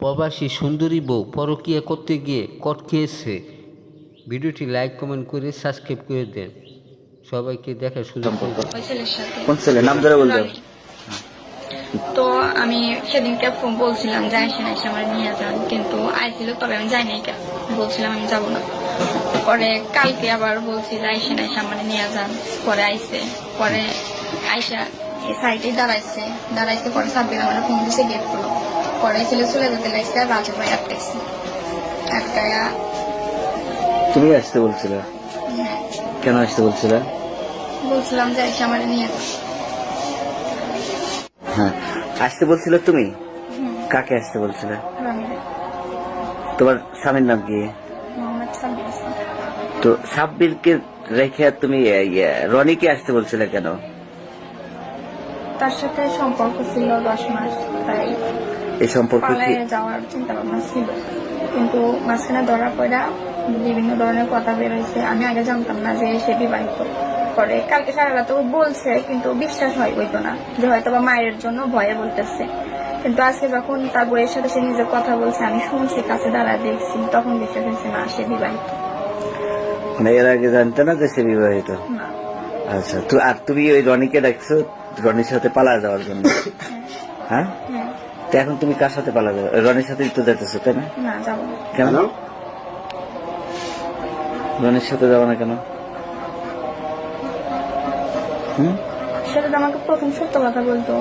প্রবাসী সুন্দরী বউ পরকীয়া করতে গিয়ে কট খেয়েছে। ভিডিওটি লাইক কমেন্ট করে সাবস্ক্রাইব করে দেন। সবাইকে দেখার সুযোগ কোন ছেলে? নাম ধরে বলতে তো আমি সেদিনকে ফোন বলছিলাম যে আইসে এসে আমার নিয়ে যান। কিন্তু আইছিল তবে আমি যাই নাই বলছিলাম আমি যাব না। পরে কালকে আবার বলছি যে আইসে না এসে আমার নিয়ে যান। পরে আইসে পরে আইসা এই সাইডে দাঁড়াইছে। দাঁড়াইছে পরে সাব্বির আমার ফোন দিছে গেটগুলো পরে ছেলে চলে যেতে লাগছে ভাই আটকাইছে। আটকায়া তুমি আসতে বলছিলে? হ্যাঁ, কেন আসতে বলছিলে? বলছিলাম যে আমার নিয়ে হ্যাঁ। আসতে বলছিল তুমি? কাকে আসতে বলছিলে? তোমার স্বামীর নাম কি। তো সাব্বিরকে রেখে তুমি রনিকে আসতে বলছিলে কেন? তার সাথে সম্পর্ক ছিল দশ মাস তাই এই সম্পর্ক কি? যাওয়ার চিন্তা ভাবনা ছিল। কিন্তু মাঝখানে ধরা পড়া বিভিন্ন ধরনের কথা বের আমি আগে জানতাম না যে সে বিবাহিত পরে কালকে সারা রাত বলছে কিন্তু বিশ্বাস হয় হইতো না যে হয়তো বা মায়ের জন্য ভয়ে বলতেছে। কিন্তু আজকে যখন তার বইয়ের সাথে সে নিজে কথা বলছে আমি শুনছি কাছে দাঁড়া দেখছি তখন বিশ্বাস হয়েছে না সে বিবাহিত। মানে এর আগে জানতে না যে সে বিবাহিত? আচ্ছা তো আর তুমি ওই রনিকে ডাকছো রনির সাথে পালা যাওয়ার জন্য? হ্যাঁ? হ্যাঁ। তো এখন তুমি কার সাথে পালা যাবে? রনির সাথে তো যেতেছো তাই না? না যাব না। কেন? রনির সাথে যাব না কেন? হুম? সেটা তো আমাকে প্রথম সত্য কথা বলতো।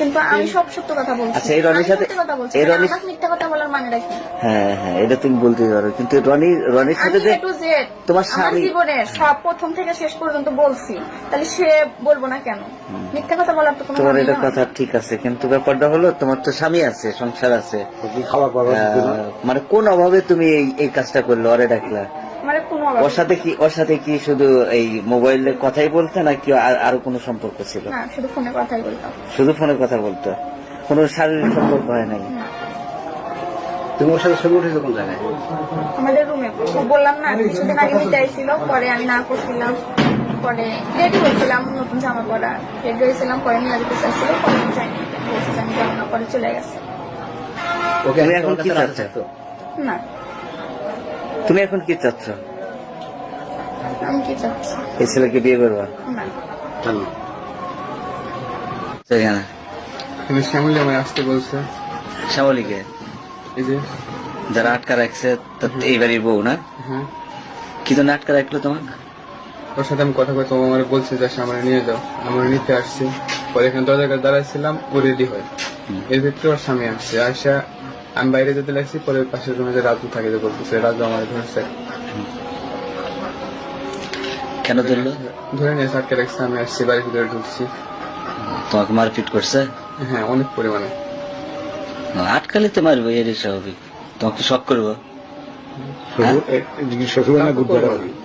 কিন্তু আমি সব সত্য কথা বলছি। আচ্ছা, এই রনির সাথে- এই আমাকে মিথ্যা কথা বলার মানে রাখি হ্যাঁ হ্যাঁ এটা তুমি বলতে পারো। কিন্তু রনি রনির সাথে যে তোমার স্বামী- জীবনের সব প্রথম থেকে শেষ পর্যন্ত বলছি। তাহলে সে বলব না কেন? মিথ্যা কথা বলার তো কোনো তোমার মানে এটা কথা ঠিক আছে কিন্তু ব্যাপারটা হলো তোমার তো স্বামী আছে সংসার আছে। খাবার মানে কোন অভাবে তুমি এই এই কাজটা করলে? ওরে ডাকলা। ওর সাথে কি ওর সাথে কি শুধু এই মোবাইলে কথাই বলতে নাকি আর- আরও কোনো সম্পর্ক ছিল? না শুধু ফোনে কথাই বলতাম শুধু ফোনে কথা বলতো? কোনো শারীরিক সম্পর্ক হয় নাই? তুমি ওর সাথে ছবি উঠেছো কোন জায়গায়? আমাদের রুমে বললাম না কিছুদিন আগে পরে আমি না করছিলাম পরে রেডি হয়েছিলাম নতুন জামা পরা। রেডি হয়েছিলাম পরে নিয়ে যেতে চাইছিল পরে আমি যাইনি। আমি যাব না পরে চলে গেছে। ওকে এখন এখন কি কি চাচ্ছ? না। তুমি এখন কি কি চাচ্ছি? এই ছেলেকে বিয়ে করবা? সেখানে। কিন্তু শ্যামলি আমায় আসতে বলছে। শ্যামলীকে? এই যে। যারা আটকা রাখছে তা বউ না? হ্যাঁ কি জন্য রাখল তোমাকে? ওর সাথে আমি কথা কইতে আমার বলছে যে আমার নিয়ে যাও। আমার নিতে আসছি। পরে এখানে দরজার কাছে দাঁড়াইছিলাম ও রেডি হয়। এর ভিতরে ওর স্বামী আসছে। আসা আমি বাইরে যেতে লাগছি পরে পাশের রুমে যে রাজু থাকে যে বলতেছে রাজু আমার ধরছে কেন ধরলো? ধরে নিয়ে আটকে রাখছে আমি আসছি বাড়ির ভিতরে ঢুকছি। তোমাকে মারপিট করছে? হ্যাঁ অনেক পরিমাণে। আটকালে তো মারবো এরই স্বাভাবিক। তোমাকে শখ করব?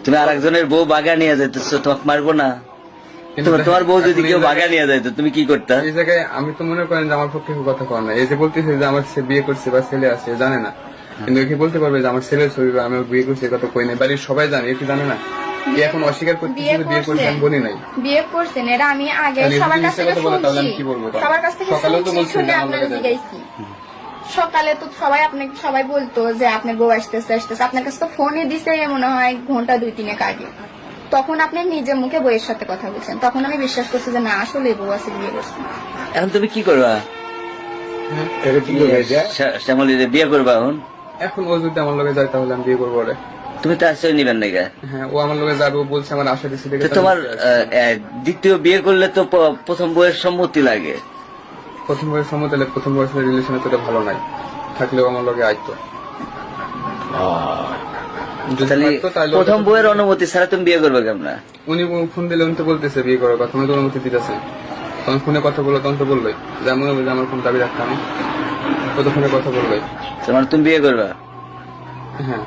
তুমি আর একজনের বউ বাগা নিয়ে যাইতেছো তোমাকে মারবো না। তোমার তোমার বউ যদি কেউ বাগা নিয়ে যাইতো তুমি কি করতা? এই জায়গায় আমি তো মনে করেন যে আমার পক্ষে কথা কর না এই যে বলতেছে যে আমার বিয়ে করছে বা ছেলে আছে জানে না। কিন্তু কি বলতে পারবে যে আমার ছেলের ছবি বা আমি বিয়ে করছি এ কথা কই নাই? বাড়ির সবাই জানে একে জানে না? এখন অস্বীকার বিয়ে বলি নাই। বিয়ে করছেন এটা আমি আগে সবার কাছ থেকে শুনছি? সবার কাছ থেকে শুনছি শুনে আপনাকে জিজ্ঞাসি সকালে তো সবাই আপনাকে সবাই বলতো যে আপনার বউ আসতেছে আসতেছে। আপনার কাছে তো ফোনই দিছে মনে হয় ঘণ্টা দুই তিনেক আগে। তখন আপনি নিজে মুখে বইয়ের সাথে কথা বলছেন। তখন আমি বিশ্বাস করছি যে না আসলে বউ আছে বিয়ে করছে এখন তুমি কি করবা? এটা কি করবে? এটা শ্যা- শ্যামলীর বিয়ে করবা এখন? এখন ও যদি আমার লগে যায় তাহলে আমি বিয়ে করব ওরে। তুমি তো আশ্রয় নিবেন নাকি হ্যাঁ ও আমার লগে যাবে বলছে আমার আশা দিচ্ছে দেখে তোমার আমি দ্বিতীয় বিয়ে করলে তো প্রথম বইয়ের সম্মতি লাগে। প্রথম বয়স সমতলে প্রথম বয়সের রিলেশনে তো ভালো নাই। থাকলেও আমার লোকে আইতো প্রথম বইয়ের অনুমতি ছাড়া তুমি বিয়ে করবে কেমন? উনি ফোন দিলে উনি তো বলতেছে বিয়ে করার কথা উনি তো অনুমতি দিতেছে। তখন ফোনে কথা বলল তখন তো বললোই। যেমন হবে আমার ফোন দাবি রাখতাম ও তো ফোনে কথা বললোই। তোমার তুমি বিয়ে করবা? হ্যাঁ।